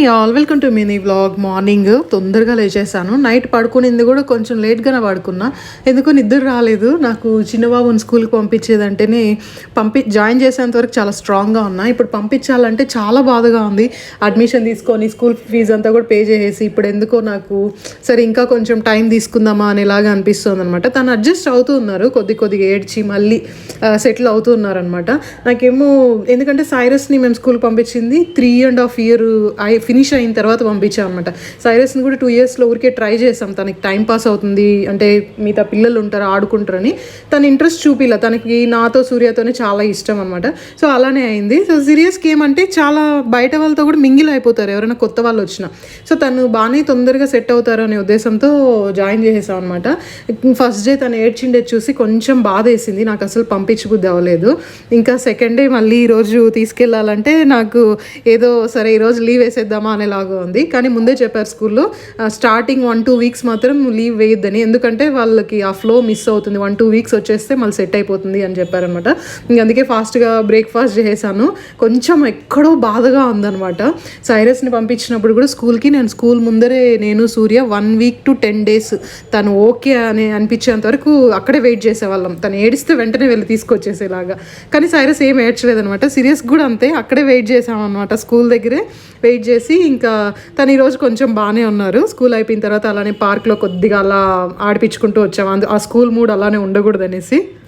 Hi all welcome to mini vlog morning తొందరగా లేచేసాను night పడుకునింది కూడా కొంచెం లేట్గానే పడుకున్నా. ఎందుకో నిద్ర రాలేదు. నాకు చిన్నబాబుని స్కూల్కి పంపించేదంటేనే పంపి జాయిన్ చేసేంత వరకు చాలా స్ట్రాంగ్గా ఉన్నా. ఇప్పుడు పంపించాలంటే చాలా బాధగా ఉంది. అడ్మిషన్ తీసుకొని స్కూల్ ఫీజు అంతా కూడా పే చేసేసి ఇప్పుడు ఎందుకో నాకు సరే ఇంకా కొంచెం టైం తీసుకుందామా అనేలాగా అనిపిస్తుంది అనమాట తను అడ్జస్ట్ అవుతూ ఉన్నారు. కొద్ది కొద్దిగా ఏడ్చి మళ్ళీ సెటిల్ అవుతూ ఉన్నారనమాట నాకేమో ఎందుకంటే సైరస్ని మేము స్కూల్ పంపించింది three and half year I finish అయిన తర్వాత పంపించాం అనమాట సైరస్ని కూడా టూ ఇయర్స్లో ఊరికే ట్రై చేసాం తనకి టైం పాస్ అవుతుంది. అంటే మిగతా పిల్లలు ఉంటారు ఆడుకుంటారని. తన ఇంట్రెస్ట్ చూపిలా. తనకి నాతో సూర్యతోనే చాలా ఇష్టం అనమాట సో అలానే అయింది. సో సీరియస్ గేమ్ అంటే చాలా బయట వాళ్ళతో కూడా మింగిల్ అయిపోతారు. ఎవరైనా కొత్త వాళ్ళు వచ్చినా. సో తను బాగానే తొందరగా సెట్ అవుతారు అనే ఉద్దేశంతో జాయిన్ చేసేసాం అనమాట ఫస్ట్ డే తను ఏడ్చిండే చూసి కొంచెం బాధ వేసింది. నాకు అసలు పంపించబుద్ధి అవ్వలేదు. ఇంకా సెకండ్ డే మళ్ళీ ఈరోజు తీసుకెళ్ళాలంటే నాకు ఏదో సరే ఈరోజు లీవ్ వేసేద్దామా అనేలాగా ఉంది. కానీ ముందే చెప్పారు స్కూల్లో స్టార్టింగ్ వన్ టూ వీక్స్ మాత్రం లీవ్ వేయొద్దని. ఎందుకంటే వాళ్ళకి ఆ ఫ్లో మిస్ అవుతుంది. వన్ టూ వీక్స్ వచ్చేస్తే మళ్ళీ సెట్ అయిపోతుంది అని చెప్పారనమాట ఇంక అందుకే ఫాస్ట్గా బ్రేక్ఫాస్ట్ చేసేసాను. కొంచెం ఎక్కడో బాధగా ఉందనమాట సైరస్ని పంపించినప్పుడు కూడా స్కూల్కి నేను స్కూల్ ముందరే నేను Surya one week to ten days తను ఓకే అని అనిపించేంత వరకు అక్కడే వెయిట్ చేసేవాళ్ళం. తను ఏడిస్తే వెంటనే వెళ్ళి తీసుకొచ్చేసేలాగా. కానీ సైరస్ ఏం ఏడ్చలేదనమాట సీరియస్ కూడా అంతే. అక్కడే వెయిట్ చేసామన్నమాట. స్కూల్ దగ్గరే వెయిట్ చేసి ఇంకా తను ఈరోజు కొంచెం బాగానే ఉన్నారు. స్కూల్ అయిపోయిన తర్వాత అలానే పార్క్లో కొద్దిగా అలా ఆడిపించుకుంటూ వచ్చాము అందు- ఆ స్కూల్ మూడ్ అలానే ఉండకూడదు అనేసి